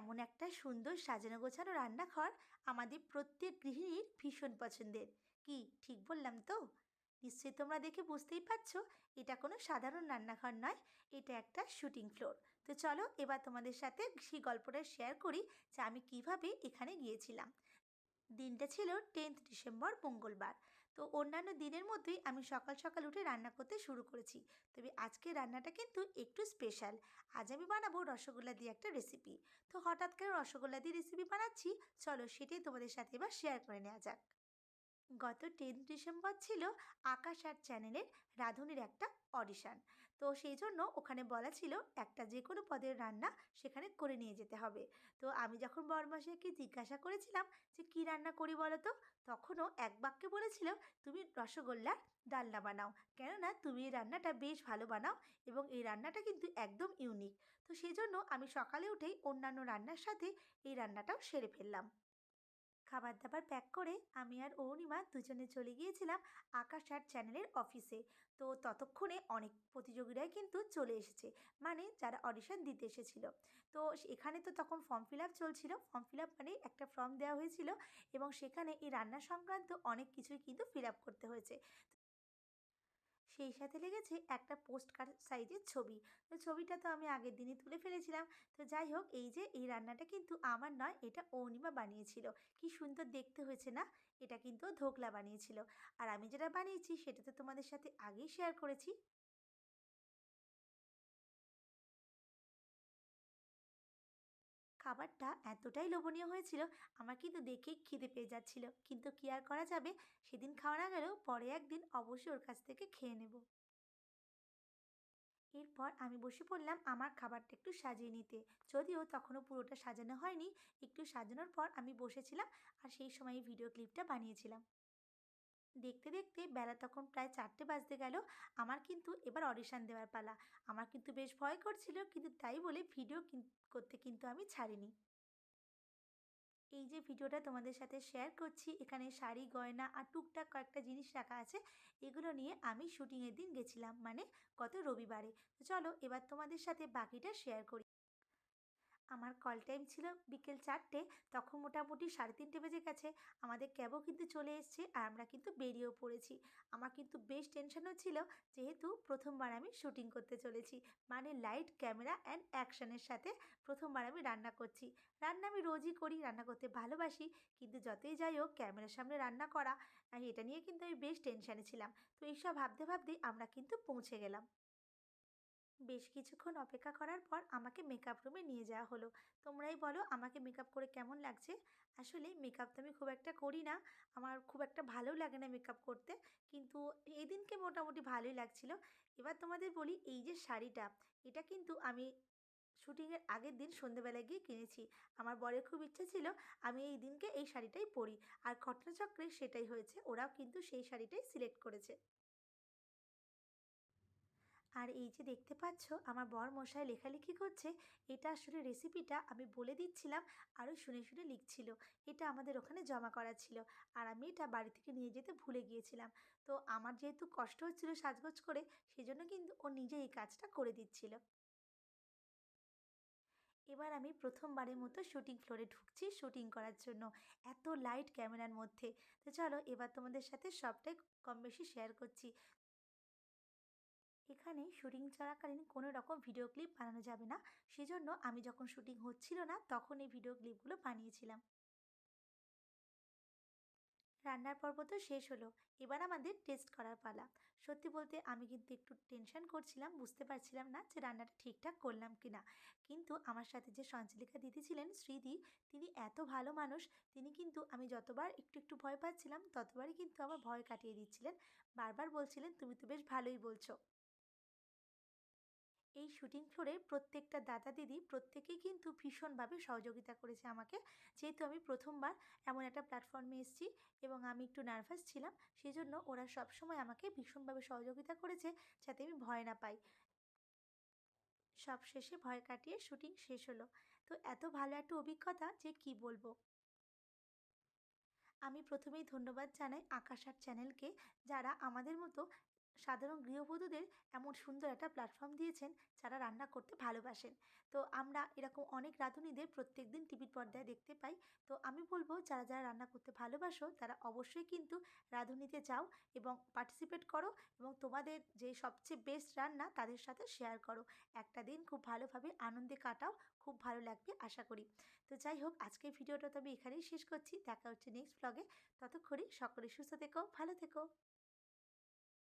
এমন একটা সুন্দর সাজানো গোছানো রান্নাঘর আমাদের প্রত্যেক গৃহিণীর ভীষণ পছন্দের। কি? ঠিক বললাম তো? নিশ্চয়ই তোমরা দেখে বুঝতেই পারছ, এটা কোনো সাধারণ রান্নাঘর নয়, এটা একটা শুটিং ফ্লোর। তো চলো এবার তোমাদের সাথে সেই গল্পটা শেয়ার করি যে আমি কীভাবে এখানে গিয়েছিলাম। দিনটা ছিল টেন্থ ডিসেম্বর মঙ্গলবার। তো অন্যান্য দিনের মধ্যেই আমি সকাল সকাল উঠে রান্না করতে শুরু করেছি। তবে আজকে রান্নাটা কিন্তু একটু স্পেশাল আজ আমি বানাবো রসগোল্লা দিয়ে একটা রেসিপি তো হঠাৎ করে রসগোল্লা দিয়ে রেসিপি বানাচ্ছি, চলো সেটাই তোমাদের সাথে এবার শেয়ার করে নেওয়া যাক। গত টেন ডিসেম্বর ছিল আকাশ আর চ্যানেলের রাঁধুনির একটা অডিশান তো সেই জন্য ওখানে বলা ছিল, একটা যে কোনো পদের রান্না সেখানে করে নিয়ে যেতে হবে। তো আমি যখন বরমাসিয়াকে জিজ্ঞাসা করেছিলাম যে, কী রান্না করি বলো তো? তখনও এক বাক্যে বলেছিল, তুমি রসগোল্লার ডালনা বানাও। কেননা তুমি এই রান্নাটা বেশ ভালো বানাও এবং এই রান্নাটা কিন্তু একদম ইউনিক। তো সেই জন্য আমি সকালে উঠেই অন্যান্য রান্নার সাথে এই রান্নাটাও সেরে ফেললাম। খাবার দাবার প্যাক করে আমি আর অরুণিমা দুজনে চলে গিয়েছিলাম আকাশ আর চ্যানেলের অফিসে তো ততক্ষণে অনেক প্রতিযোগীরাই কিন্তু চলে এসেছে মানে যারা অডিশন দিতে এসেছিল। তো এখানে তো তখন ফর্ম ফিল আপ চলছিল। ফর্ম ফিল আপ মানে একটা ফর্ম দেওয়া হয়েছিল এবং সেখানে এই রান্না সংক্রান্ত অনেক কিছুই কিন্তু ফিল আপ করতে হয়েছে। সেই সাথে লেগেছে একটা পোস্ট কার্ড সাইজের ছবি। তো ছবিটা তো আমি আগের দিনই তুলে ফেলেছিলাম। তো যাই হোক, এই যে এই রান্নাটা কিন্তু আমার নয়, এটা অনিমা বানিয়েছিল। কি সুন্দর দেখতে হয়েছে না? এটা কিন্তু ধোকলা বানিয়েছিল। আর আমি যেটা বানিয়েছি সেটা তো তোমাদের সাথে আগেই শেয়ার করেছি। খাবারটা এতটাই লোভনীয় হয়েছিল, আমার কিন্তু দেখেই খিদে পেয়ে যাচ্ছিল। কিন্তু কি আর করা যাবে? সেদিন খাওয়া না গেলেও পরে একদিন অবশ্যই ওর কাছ থেকে খেয়ে নেব। এরপর আমি বসে পড়লাম আমার খাবারটা একটু সাজিয়ে নিতে। যদিও তখনও পুরোটা সাজানো হয়নি, একটু সাজানোর পর আমি বসেছিলাম আর সেই সময় ভিডিও ক্লিপটা বানিয়েছিলাম। দেখতে দেখতে বেলা তখন প্রায় চারটে বাজতে গেল। আমার কিন্তু এবার অডিশান দেওয়ার পালা। আমার কিন্তু বেশ ভয় করছিল, কিন্তু তাই বলে ভিডিও করতে কিন্তু আমি ছাড়িনি। এই যে ভিডিওটা তোমাদের সাথে শেয়ার করছি, এখানে শাড়ি, গয়না আর টুকটাক কয়েকটা জিনিস রাখা আছে, এগুলো নিয়ে আমি শুটিংয়ের দিন গেছিলাম মানে গত রবিবারে। চলো এবার তোমাদের সাথে বাকিটা শেয়ার করি। আমার কল টাইম ছিল বিকেল চারটে, তখন মোটামুটি সাড়ে তিনটে বেজে গেছে। আমাদের ক্যাবও কিন্তু চলে এসছে আর আমরা কিন্তু বেরিয়েও পড়েছি। আমার কিন্তু বেশ টেনশনও ছিল, যেহেতু প্রথমবার আমি শুটিং করতে চলেছি। মানে লাইট ক্যামেরা অ্যান্ড অ্যাকশনের সাথে প্রথমবার আমি রান্না করছি। রান্না আমি রোজই করি, রান্না করতে ভালোবাসি, কিন্তু যতই যাই হোক ক্যামেরার সামনে রান্না করা এটা নিয়ে কিন্তু আমি বেশ টেনশানে ছিলাম। তো এইসব ভাবতে ভাবতেই আমরা কিন্তু পৌঁছে গেলাম। বেশ কিছুক্ষণ অপেক্ষা করার পর আমাকে মেকআপ রুমে নিয়ে যাওয়া হলো। তোমরাই বলো আমাকে মেকআপ করে কেমন লাগছে? আসলে মেকআপ তো আমি খুব একটা করি না, আমার খুব একটা ভালো লাগে না মেকআপ করতে, কিন্তু এই দিনকে মোটামুটি ভালোই লাগছিল। এবার তোমাদের বলি এই যে শাড়িটা, এটা কিন্তু আমি শুটিংয়ের আগের দিন সন্ধেবেলায় গিয়ে কিনেছি। আমার বরের খুব ইচ্ছে ছিল আমি এই দিনকে এই শাড়িটাই পরি। আর ঘটনাচক্রে সেটাই হয়েছে, ওরাও কিন্তু সেই শাড়িটাই সিলেক্ট করেছে। আর এই যে দেখতে পাচ্ছ, আমার বর মশাই লেখালেখি করছে, এটা আসলে রেসিপিটা আমি বলে দিচ্ছিলাম, আরও শুনে শুনে লিখছিল। এটা আমাদের ওখানে জমা করা ছিল আর আমি এটা বাড়ি থেকে নিয়ে যেতে ভুলে গিয়েছিলাম। তো আমার যেহেতু কষ্ট হচ্ছিল সাজগোজ করে, সেজন্য কিন্তু ও নিজে এই কাজটা করে দিচ্ছিল। এবার আমি প্রথমবারের মতো শুটিং ফ্লোরে ঢুকছি শুটিং করার জন্য, এত লাইট ক্যামেরার মধ্যে। তো চলো, এবার তোমাদের সাথে সবটাই কম বেশি শেয়ার করছি। এখানে শুটিং চলাকালীন কোনো রকম ভিডিও ক্লিপ বানানো যাবে না। সেজন্য আমি যখন শুটিং হচ্ছিল না, তখন এই ভিডিও ক্লিপগুলো বানিয়েছিলাম। রান্নার পর্ব তো শেষ হলো। এবার আমাদের টেস্ট করার পালা। সত্যি বলতে আমি কিন্তু একটু টেনশন করছিলাম, বুঝতে পারছিলাম না যে রান্নাটা ঠিকঠাক করলাম কি না কিন্তু আমার সাথে যে সঞ্চালিকা দিদি ছিলেন, শ্রীদি, তিনি এত ভালো মানুষ, তিনি কিন্তু আমি যতবার একটু একটু ভয় পাচ্ছিলাম, ততবারই কিন্তু আমার ভয় কাটিয়ে দিচ্ছিলেন। বারবার বলছিলেন, তুমি তো বেশ ভালোই বলছো। এই শুটিং ফ্লোরের প্রত্যেকটা দাদা দিদি প্রত্যেকেই কিন্তু ভীষণভাবে সহযোগিতা করেছে আমাকে। যেহেতু আমি প্রথমবার এমন একটা প্ল্যাটফর্মে এসেছি এবং আমি একটু নার্ভাস ছিলাম সেই জন্য ওরা সবসময় আমাকে ভীষণভাবে সহযোগিতা করেছে যাতে আমি ভয় না পাই। সব শেষে ভয় কাটিয়ে শুটিং শেষ হলো। তো এত ভালো একটা অভিজ্ঞতা যে কি বলব? আমি প্রথমেই ধন্যবাদ জানাই আকাশ আর্ট চ্যানেলকে যারা আমাদের মতো সাধারণ গৃহবধূদের এমন সুন্দর একটা প্ল্যাটফর্ম দিয়েছেন, যারা রান্না করতে ভালোবাসেন। তো আমরা এরকম অনেক রাঁধুনিদের প্রত্যেক দিন টিভির পর্দায় দেখতে পাই। তো আমি বলব, যারা যারা রান্না করতে ভালোবাসো, তারা অবশ্যই কিন্তু রাঁধুনিতে যাও এবং পার্টিসিপেট করো এবং তোমাদের যে সবচেয়ে বেস্ট রান্না, তাদের সাথে শেয়ার করো। একটা দিন খুব ভালোভাবে আনন্দে কাটাও, খুব ভালো লাগবে, আশা করি। তো যাই হোক, আজকের ভিডিওটা তো আমি এখানেই শেষ করছি। দেখা হচ্ছে নেক্সট ব্লগে ততক্ষণে সকলে সুস্থ থেকো, ভালো থেকো।